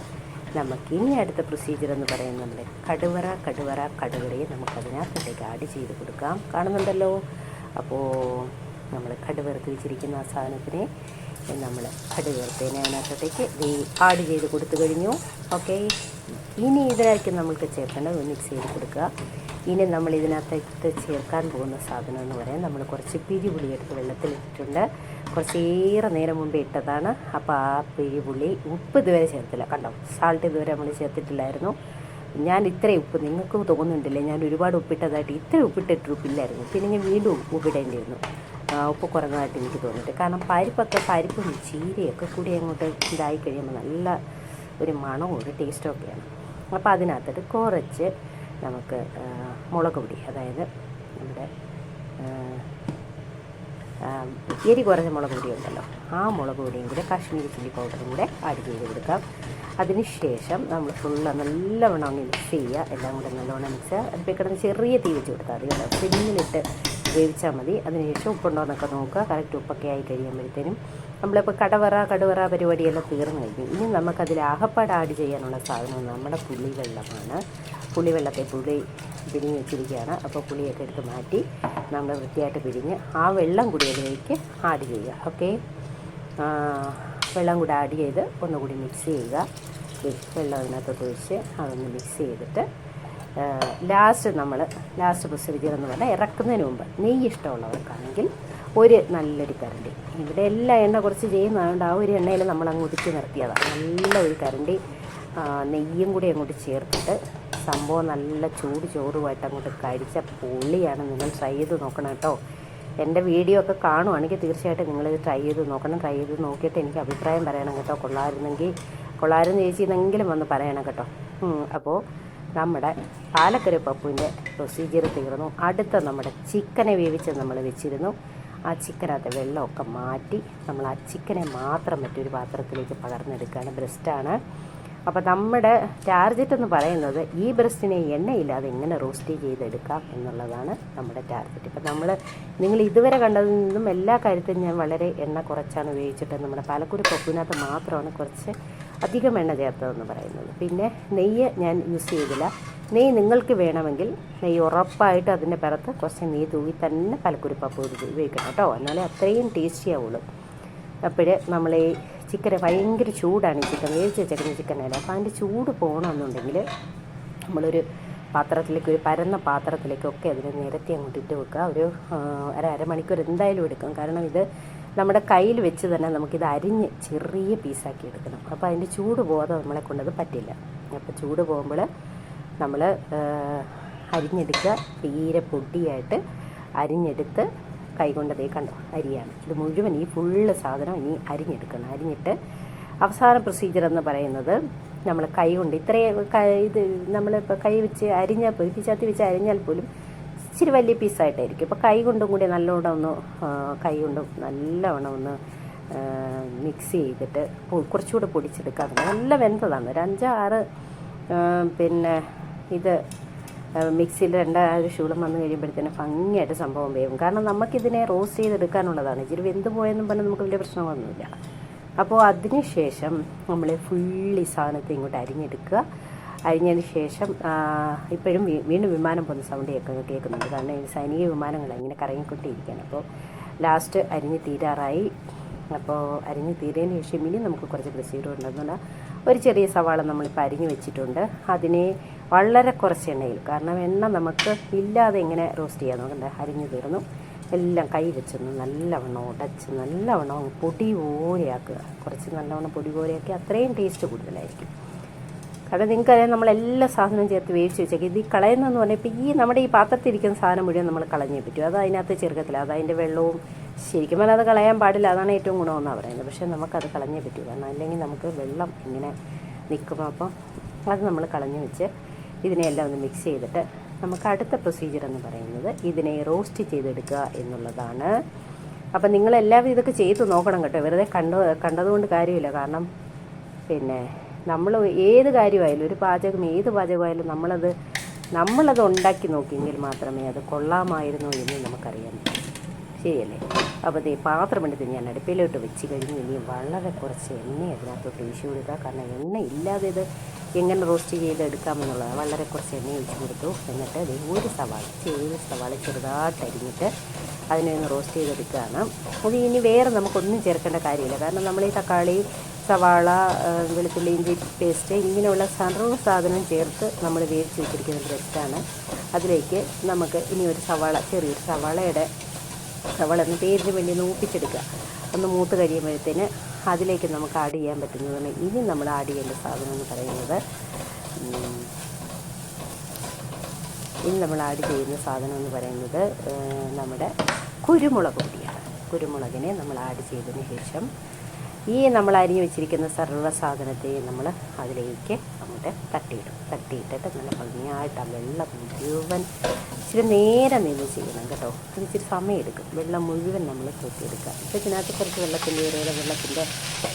നമുക്ക് ഇനി അടുത്ത പ്രൊസീജിയർ എന്ന് പറയുന്നത് കടുവറ കടുവറ കടുവറയെ നമുക്കതിനകത്തോട്ടേക്ക് ആഡ് ചെയ്ത് കൊടുക്കാം. കാണുന്നുണ്ടല്ലോ? അപ്പോൾ നമ്മൾ കടുവറുത്ത് വെച്ചിരിക്കുന്ന ആ സാധനത്തിനെ നമ്മൾ കടുവറുത്തതിനെ ഈ ആഡ് ചെയ്ത് കൊടുത്തു കഴിഞ്ഞു. ഓക്കെ ഇനി ഇതിലേക്ക് നമ്മൾക്ക് ചേർക്കേണ്ടത് മിക്സ് ചെയ്ത് കൊടുക്കുക. ഇനി നമ്മൾ ഇതിനകത്തേക്ക് ചേർക്കാൻ പോകുന്ന സാധനം എന്ന് പറയാൻ നമ്മൾ കുറച്ച് പിരിപുളി എടുത്ത് വെള്ളത്തിലിട്ടിട്ടുണ്ട്. കുറച്ചേറെ നേരം മുമ്പേ ഇട്ടതാണ്. അപ്പോൾ ആ പിരിപുളി ഉപ്പ് ഇതുവരെ ചേർത്തില്ല. കണ്ടോ? സാൾട്ട് ഇതുവരെ നമ്മൾ ചേർത്തിട്ടില്ലായിരുന്നു. ഞാൻ ഇത്രയും ഉപ്പ് നിങ്ങൾക്ക് തോന്നുന്നുണ്ടല്ലേ? ഞാൻ ഒരുപാട് ഉപ്പിട്ടതായിട്ട് ഇത്രയും ഉപ്പിട്ടിട്ട് ഉപ്പില്ലായിരുന്നു. പിന്നെ ഞാൻ വീണ്ടും ഉപ്പിടേണ്ടിയിരുന്നു. ഉപ്പ് കുറവായിട്ട് എനിക്ക് തോന്നിയിട്ട്. കാരണം പരിപ്പൊക്കെ പരിപ്പും ചീരയൊക്കെ കൂടി അങ്ങോട്ട് ഇതായി കഴിയുമ്പോൾ നല്ല ഒരു മണവും ഒരു ടേസ്റ്റും ഒക്കെയാണ്. അപ്പോൾ അതിനകത്തോട്ട് കുറച്ച് നമുക്ക് മുളക് പൊടി അതായത് നമ്മുടെ എരി കുറഞ്ഞ മുളക് പൊടി ഉണ്ടല്ലോ ആ മുളക് പൊടിയും കൂടെ കാശ്മീരി ചില്ലി പൗഡറും കൂടെ ആഡ് ചെയ്ത് കൊടുക്കാം. അതിനുശേഷം നമ്മൾ ഫുള്ള് നല്ലവണ്ണം മിക്സ് ചെയ്യുക. എല്ലാം കൂടെ നല്ലവണ്ണം മിക്സ് ചെയ്യുക. അതിപ്പോൾ കിടന്ന് ചെറിയ തീ വെച്ച് കൊടുത്താൽ മതി കേട്ടോ. സിമ്മിലിട്ട് വേവിച്ചാൽ മതി. അതിനുശേഷം ഉപ്പുണ്ടോ എന്നൊക്കെ നോക്കുക. കറക്റ്റ് ഉപ്പൊക്കെ ആയി കഴിയുമ്പോഴത്തേനും നമ്മളിപ്പോൾ കടവറ കടവറ പരിപാടിയെല്ലാം തീർന്നു കഴിഞ്ഞു. ഇനി നമുക്കതിൽ ആഹപ്പാട് ആഡ് ചെയ്യാനുള്ള സാധനം നമ്മുടെ പുളിവെള്ളമാണ്. പുളിവെള്ളത്തെ പുളി പിരിഞ്ഞ് വെച്ചിരിക്കുകയാണ്. അപ്പോൾ പുളിയൊക്കെ എടുത്ത് മാറ്റി നമ്മൾ വൃത്തിയായിട്ട് പിഴിഞ്ഞ് ആ വെള്ളം കൂടി അതിലേക്ക് ആഡ് ചെയ്യുക. ഓക്കെ വെള്ളം കൂടി ആഡ് ചെയ്ത് ഒന്നുകൂടി മിക്സ് ചെയ്യുക. വെള്ളം അതിനകത്ത് ഒഴിച്ച് അതൊന്ന് മിക്സ് ചെയ്തിട്ട് ലാസ്റ്റ് നമ്മൾ ലാസ്റ്റ് പ്രൊസീജിയർ എന്ന് പറഞ്ഞാൽ ഇറക്കുന്നതിന് മുമ്പ് നെയ്യ് ഇഷ്ടമുള്ളവർക്കാണെങ്കിൽ ഒരു നല്ലൊരു കരണ്ടി. ഇവിടെ എല്ലാ എണ്ണ കുറച്ച് ചെയ്യുന്നതുകൊണ്ട് ആ ഒരു എണ്ണയിൽ നമ്മൾ അങ്ങ് ഒതുക്കി നിർത്തിയതാണ് നല്ല ഒരു കരണ്ടി. നെയ്യും കൂടി അങ്ങോട്ട് ചേർത്തിട്ട് സംഭവം നല്ല ചൂട് ചോറുമായിട്ട് അങ്ങോട്ട് കഴിച്ച പൊള്ളിയാണ് നിങ്ങൾ ട്രൈ ചെയ്ത് നോക്കണം കേട്ടോ. എന്റെ വീഡിയോ ഒക്കെ കാണുവാണെങ്കിൽ തീർച്ചയായിട്ടും നിങ്ങൾ ട്രൈ ചെയ്ത് നോക്കണം. ട്രൈ ചെയ്ത് നോക്കിയിട്ട് എനിക്ക് അഭിപ്രായം പറയണം കേട്ടോ. കൊള്ളാമായിരുന്നെങ്കിൽ കൊള്ളാമായിരുന്നു ചേച്ചി എന്നെങ്കിലും വന്ന് പറയണം കേട്ടോ. അപ്പോൾ നമ്മുടെ പാലക്കര പപ്പുവിന്റെ പ്രൊസീജിയർ തീർന്നു. അടുത്ത നമ്മുടെ ചിക്കനെ വേവിച്ച് നമ്മൾ വെച്ചിരുന്നു. ആ ചിക്കനകത്ത് വെള്ളമൊക്കെ മാറ്റി നമ്മൾ ആ ചിക്കനെ മാത്രം മറ്റൊരു പാത്രത്തിലേക്ക് പകർന്നെടുക്കുകയാണ്. ബ്രസ്റ്റാണ് അപ്പോൾ നമ്മുടെ ടാർജറ്റ് എന്ന് പറയുന്നത് ഈ ബ്രസ്റ്റിനെ എണ്ണയില്ലാതെ എങ്ങനെ റോസ്റ്റ് ചെയ്തെടുക്കാം എന്നുള്ളതാണ് നമ്മുടെ ടാർജറ്റ് ഇപ്പം നമ്മൾ നിങ്ങൾ ഇതുവരെ കണ്ടതിൽ നിന്നും എല്ലാ കാര്യത്തിലും ഞാൻ വളരെ എണ്ണ കുറച്ചാണ് ഉപയോഗിച്ചിട്ട് നമ്മുടെ പാലക്കൂരി പപ്പുവിനകത്ത് മാത്രമാണ് കുറച്ച് അധികം എണ്ണ ചേർത്തതെന്ന് പറയുന്നത്. പിന്നെ നെയ്യ് ഞാൻ യൂസ് ചെയ്തില്ല. നെയ്യ് നിങ്ങൾക്ക് വേണമെങ്കിൽ നെയ്യ് ഉറപ്പായിട്ട് അതിന്റെ പുറത്ത് കുറച്ച് നെയ്യ് തൂവി തന്നെ പലക്കുരുപ്പപ്പ് പപ്പു ഉപയോഗിക്കണം കേട്ടോ. എന്നാലേ അത്രയും ടേസ്റ്റി ആവുള്ളൂ. അപ്പോഴേ നമ്മൾ ഈ ചിക്കൻ ഭയങ്കര ചൂടാണ് ഈ ചിക്കൻ. വേവിച്ച് വെച്ചേക്കുന്ന ചിക്കനല്ല. അപ്പോൾ അതിന്റെ ചൂട് പോകണമെന്നുണ്ടെങ്കിൽ നമ്മളൊരു പാത്രത്തിലേക്ക് ഒരു പരന്ന പാത്രത്തിലേക്കൊക്കെ അതിനെ നിരത്തി അങ്ങോട്ട് ഇട്ട് വെക്കുക. ഒരു അര അരമണിക്കൂർ എന്തായാലും എടുക്കും. കാരണം ഇത് നമ്മുടെ കയ്യിൽ വെച്ച് തന്നെ നമുക്കിത് അരിഞ്ഞ് ചെറിയ പീസാക്കി എടുക്കണം. അപ്പോൾ അതിന്റെ ചൂട് പോകാതെ നമ്മളെ കൊണ്ടത് പറ്റില്ല. അപ്പോൾ ചൂട് പോകുമ്പോൾ നമ്മൾ അരിഞ്ഞെടുക്കുക. തീരെ പൊടിയായിട്ട് അരിഞ്ഞെടുത്ത് കൈകൊണ്ട് ദേ കണ്ടോ അരിയാണ്. ഇത് മുഴുവൻ ഈ ഫുള്ള് സാധനം ഇനി അരിഞ്ഞെടുക്കണം. അരിഞ്ഞിട്ട് അവസാന പ്രൊസീജിയർ എന്ന് പറയുന്നത് നമ്മൾ കൈ കൊണ്ട് ഇത്രയും ഇത് നമ്മളിപ്പോൾ കൈ വെച്ച് അരിഞ്ഞാൽ പോലും പിച്ചാത്തി വെച്ച് അരിഞ്ഞാൽ പോലും ഇച്ചിരി വലിയ പീസായിട്ടായിരിക്കും. ഇപ്പോൾ കൈ കൊണ്ടും കൂടി നല്ലോണം ഒന്ന് കൈ കൊണ്ടും നല്ലവണ്ണം ഒന്ന് മിക്സ് ചെയ്തിട്ട് കുറച്ചുകൂടെ പൊടിച്ചെടുക്കാം നല്ല വെന്തതാണ്. ഒരു അഞ്ചാറ് പിന്നെ ഇത് മിക്സിയിൽ രണ്ടാറ് ശൂളം വന്നു കഴിയുമ്പോഴത്തേനും ഭംഗിയായിട്ട് സംഭവം വേവും. കാരണം നമുക്കിതിനെ റോസ്റ്റ് ചെയ്തെടുക്കാനുള്ളതാണ്. ഇച്ചിരി വെന്ത് പോയെന്നും പറഞ്ഞാൽ നമുക്ക് വലിയ പ്രശ്നമൊന്നുമില്ല അപ്പോൾ അതിനുശേഷം നമ്മൾ ഫുള്ളി സാധനത്തെ ഇങ്ങോട്ട് അരിഞ്ഞെടുക്കുക. അരിഞ്ഞതിന് ശേഷം ഇപ്പോഴും വീണ്ടും വിമാനം പോകുന്ന സൗണ്ട് കേൾക്കുന്നുണ്ട്. കാരണം ഈ സൈനിക വിമാനങ്ങൾ ഇങ്ങനെ കറങ്ങിക്കൊണ്ടിരിക്കുകയാണ് അപ്പോൾ ലാസ്റ്റ് അരിഞ്ഞ് തീരാറായി. അപ്പോൾ അരിഞ്ഞ് തീരേന് ശേഷം ഇനി നമുക്ക് കുറച്ച് പ്രൊസീജിയർ ഉണ്ടെന്നുള്ള ഒരു ചെറിയ സവാള നമ്മളിപ്പോൾ അരിഞ്ഞ് വെച്ചിട്ടുണ്ട്. അതിനെ വളരെ കുറച്ച് എണ്ണയിൽ കാരണം എണ്ണ നമുക്ക് ഇല്ലാതെ ഇങ്ങനെ റോസ്റ്റ് ചെയ്യാൻ നോക്കണ്ട അരിഞ്ഞ് തീർന്നു. എല്ലാം കൈ വെച്ചൊന്ന് നല്ലവണ്ണം ഉടച്ച് നല്ലവണ്ണം പൊടി പോലെയാക്കുക. കുറച്ച് നല്ലവണ്ണം പൊടി പോലെയാക്കി അത്രയും ടേസ്റ്റ് കൂടുതലായിരിക്കും. കാരണം നിങ്ങൾക്കറിയാം നമ്മൾ എല്ലാ സാധനവും ചേർത്ത് വേവിച്ച് വെച്ചേക്കും. ഇത് ഈ കളയുന്നതെന്ന് പറഞ്ഞാൽ ഇപ്പോൾ ഈ നമ്മുടെ ഈ പാത്രത്തിരിക്കുന്ന സാധനം മുഴുവൻ നമ്മൾ കളഞ്ഞേ പറ്റും. അത് അതിനകത്ത് ചെറുക്കത്തില്ല അത് അതിന്റെ വെള്ളവും ശരിക്കും പറഞ്ഞാൽ അത് കളയാൻ പാടില്ല. അതാണ് ഏറ്റവും ഗുണമെന്നാണ് പറയുന്നത്. പക്ഷേ നമുക്കത് കളഞ്ഞേ പറ്റൂ. കാരണം അല്ലെങ്കിൽ നമുക്ക് വെള്ളം ഇങ്ങനെ നിൽക്കും അപ്പം അത് നമ്മൾ കളഞ്ഞു വെച്ച് ഇതിനെയെല്ലാം ഒന്ന് മിക്സ് ചെയ്തിട്ട് നമുക്ക് അടുത്ത പ്രൊസീജിയർ എന്ന് പറയുന്നത് ഇതിനെ റോസ്റ്റ് ചെയ്തെടുക്കുക എന്നുള്ളതാണ്. അപ്പം നിങ്ങളെല്ലാവരും ഇതൊക്കെ ചെയ്ത് നോക്കണം കേട്ടോ. വെറുതെ കണ്ടു കണ്ടതുകൊണ്ട് കാര്യമില്ല. കാരണം പിന്നെ നമ്മൾ ഏത് കാര്യമായാലും ഒരു പാചകം ഏത് പാചകമായാലും നമ്മളത് നമ്മളത് ഉണ്ടാക്കി നോക്കിയെങ്കിൽ മാത്രമേ അത് കൊള്ളാമായിരുന്നു എന്ന് നമുക്കറിയാൻ പറ്റൂ. ശരിയല്ലേ അപ്പോൾ ഈ പാത്രം എടുത്ത് ഞാൻ അടുപ്പിലോട്ട് വെച്ച് കഴിഞ്ഞ് ഇനി വളരെ കുറച്ച് എണ്ണ അതിനകത്തോട്ട് ഒഴിച്ചു കൊടുക്കുക. കാരണം എണ്ണ ഇല്ലാതെ ഇത് എങ്ങനെ റോസ്റ്റ് ചെയ്ത് എടുക്കാമെന്നുള്ളത് വളരെ കുറച്ച് എണ്ണ ഒഴിച്ചു കൊടുത്തു. എന്നിട്ട് അത് ഒരു സവാള ചെറിയ സവാള ചെറുതായിട്ട് അരിഞ്ഞിട്ട് അതിനെ ഒന്ന് റോസ്റ്റ് ചെയ്തെടുക്കുകയാണ്. അത് ഇനി വേറെ നമുക്കൊന്നും ചേർക്കേണ്ട കാര്യമില്ല. കാരണം നമ്മൾ ഈ തക്കാളി സവാള വെളുത്തുള്ളി ഇഞ്ചി പേസ്റ്റ് ഇങ്ങനെയുള്ള സർവ സാധനം ചേർത്ത് നമ്മൾ വേവിച്ച് വെച്ചിരിക്കുന്ന ബ്രെഡാണ് അതിലേക്ക് നമുക്ക് ഇനി ഒരു സവാള ചെറിയൊരു സവാളയുടെ സവാള പേരിന് വേണ്ടി ഒന്ന് ഊപ്പിച്ചെടുക്കുക. ഒന്ന് മൂത്ത് കഴിയുമ്പോഴത്തേന് അതിലേക്ക് നമുക്ക് ആഡ് ചെയ്യാൻ പറ്റുന്നതാണ് ഇനി നമ്മൾ ആഡ് ചെയ്യേണ്ട സാധനം എന്ന് പറയുന്നത്. ഇനി നമ്മൾ ആഡ് ചെയ്യുന്ന സാധനം എന്ന് പറയുന്നത് നമ്മുടെ കുരുമുളക് പൊടിയാണ്. കുരുമുളകിനെ നമ്മൾ ആഡ് ചെയ്തതിന് ശേഷം ഈ നമ്മൾ അരിഞ്ഞു വെച്ചിരിക്കുന്ന സർവ സാധനത്തെ നമ്മൾ അതിലേക്ക് അങ്ങോട്ട് തട്ടിയിടും തട്ടിയിട്ടിട്ട് നല്ല ഭംഗിയായിട്ട് ആ വെള്ളം മുഴുവൻ ഇച്ചിരി നേരം നിന്ന് ചെയ്യണം കേട്ടോ. അത് ഇച്ചിരി സമയം എടുക്കും. വെള്ളം മുഴുവൻ നമ്മൾ കൂട്ടിയെടുക്കുക ഇപ്പോൾ ഇതിനകത്ത് കുറച്ച് വെള്ളത്തിന്റെ ഏറെ വെള്ളത്തിന്റെ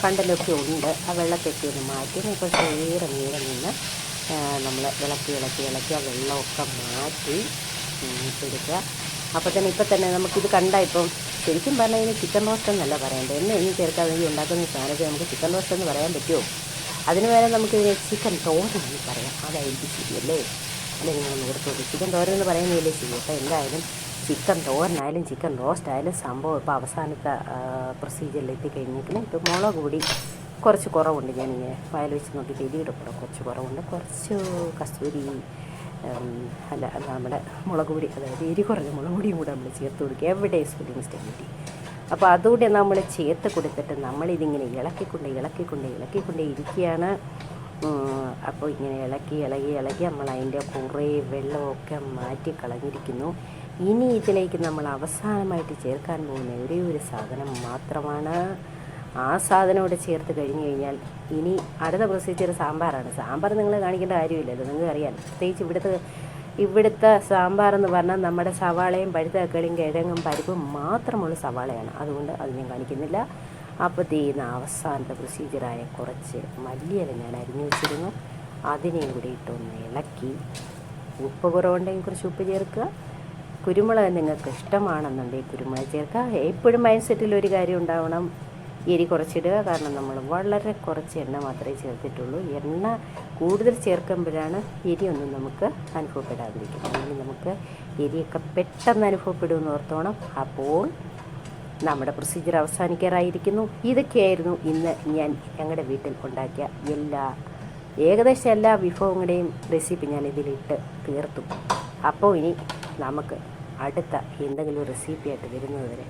കണ്ടലൊക്കെ ഉണ്ട്. ആ വെള്ളത്തൊക്കെ ഒന്ന് മാറ്റി കുറച്ച് നേരം നേരം നിന്ന് നമ്മൾ ഇളക്കി ഇളക്കി ഇളക്കി ആ വെള്ളമൊക്കെ മാറ്റി എടുക്കുക. അപ്പോൾ തന്നെ ഇപ്പം തന്നെ നമുക്കിത് കണ്ട ഇപ്പം ശരിക്കും പറഞ്ഞാൽ ഇതിന് ചിക്കൻ റോസ്റ്റ് എന്നല്ല പറയേണ്ടത്. എന്നെ ഇനി ചേർക്കാൻ വേണ്ടി ഉണ്ടാക്കുന്ന സാധനത്തെ നമുക്ക് ചിക്കൻ റോസ്റ്റ് എന്ന് പറയാൻ പറ്റുമോ? അതിന് വേറെ നമുക്കിതിനെ ചിക്കൻ തോരൻ എന്ന് പറയാം. അതായിരിക്കും ശരിയല്ലേ അല്ലെ? നിങ്ങൾ നിർത്തുള്ളൂ ചിക്കൻ തോരൻ എന്ന് പറയുന്നില്ലേ ശരി. അപ്പോൾ എന്തായാലും ചിക്കൻ തോരനായാലും ചിക്കൻ റോസ്റ്റ് ആയാലും സംഭവം ഇപ്പോൾ അവസാനത്തെ പ്രൊസീജിയറിൽ എത്തിക്കഴിഞ്ഞിട്ട് ഇപ്പോൾ മുളക് പൊടി കുറച്ച് കുറവുണ്ട്. ഞാനിങ്ങനെ വയൽ വെച്ച് നോക്കി എരിയുടെ കൂടെ കുറച്ച് കുറവുണ്ട്. കുറച്ച് കസ്തൂരി അല്ല നമ്മുടെ മുളക് പൊടി അതായത് എരി കുറഞ്ഞ മുളക് പൊടിയും കൂടെ നമ്മൾ ചേർത്ത് കൊടുക്കുക. എവിടെ സ്പെല്ലിംഗ് മിസ്റ്റേക്ക് അപ്പോൾ അതുകൂടെ നമ്മൾ ചേർത്ത് കൊടുത്തിട്ട് നമ്മളിതിങ്ങനെ ഇളക്കിക്കൊണ്ട് ഇളക്കിക്കൊണ്ട് ഇളക്കിക്കൊണ്ട് ഇരിക്കുകയാണ്. അപ്പോൾ ഇങ്ങനെ ഇളക്കി ഇളകി ഇളകി നമ്മൾ അതിന്റെ കുറേ വെള്ളമൊക്കെ മാറ്റി കളഞ്ഞിരിക്കുന്നു. ഇനി ഇതിലേക്ക് നമ്മൾ അവസാനമായിട്ട് ചേർക്കാൻ പോകുന്ന ഒരേ ഒരു സാധനം മാത്രമാണ്. ആ സാധനം ചേർത്ത് കഴിഞ്ഞ് കഴിഞ്ഞാൽ ഇനി അടുത്ത പ്രൊസീജിയർ സാമ്പാറാണ്. സാമ്പാർ നിങ്ങൾ കാണിക്കേണ്ട കാര്യമില്ലല്ലോ നിങ്ങൾക്ക് അറിയാം പ്രത്യേകിച്ച് ഇവിടുത്തെ ഇവിടുത്തെ സാമ്പാർ എന്ന് പറഞ്ഞാൽ നമ്മുടെ സവാളയും പഴുത്ത തക്കാളിയും കിഴങ്ങും പരിപ്പും മാത്രമുള്ള സവാളയാണ്. അതുകൊണ്ട് അത് ഞാൻ കാണിക്കുന്നില്ല. അപ്പോൾ തീയുന്ന അവസാനത്തെ പ്രൊസീജിയറായ കുറച്ച് മല്ലിയില ഞാൻ അരിഞ്ഞു വെച്ചിരുന്നു. അതിനെയും കൂടി ഇട്ടൊന്ന് ഇളക്കി. ഉപ്പ് കുറവുണ്ടെങ്കിൽ കുറച്ച് ഉപ്പ് ചേർക്കുക. കുരുമുളക് നിങ്ങൾക്ക് ഇഷ്ടമാണെന്നുണ്ടെങ്കിൽ കുരുമുളക് ചേർക്കുക. എപ്പോഴും മൈൻഡ് സെറ്റിൽ ഒരു കാര്യം ഉണ്ടാവണം. എരി കുറച്ചിടുക. കാരണം നമ്മൾ വളരെ കുറച്ച് എണ്ണ മാത്രമേ ചേർത്തിട്ടുള്ളൂ. എണ്ണ കൂടുതൽ ചേർക്കുമ്പോഴാണ് എരിയൊന്നും നമുക്ക് അനുഭവപ്പെടാതിരിക്കുന്നത്. അല്ലെങ്കിൽ നമുക്ക് എരിയൊക്കെ പെട്ടെന്ന് അനുഭവപ്പെടുമെന്ന് ഓർത്തോണം. അപ്പോൾ നമ്മുടെ പ്രൊസീജിയർ അവസാനിക്കാറായിരിക്കുന്നു. ഇതൊക്കെയായിരുന്നു ഇന്ന് ഞാൻ ഞങ്ങളുടെ വീട്ടിൽ ഉണ്ടാക്കിയ എല്ലാ ഏകദേശം എല്ലാ വിഭവങ്ങളുടെയും റെസിപ്പി ഞാൻ ഇതിലിട്ട് തീർത്തു. അപ്പോൾ ഇനി നമുക്ക് അടുത്ത എന്തെങ്കിലും റെസിപ്പിയായിട്ട് വരുന്നത് വരെ.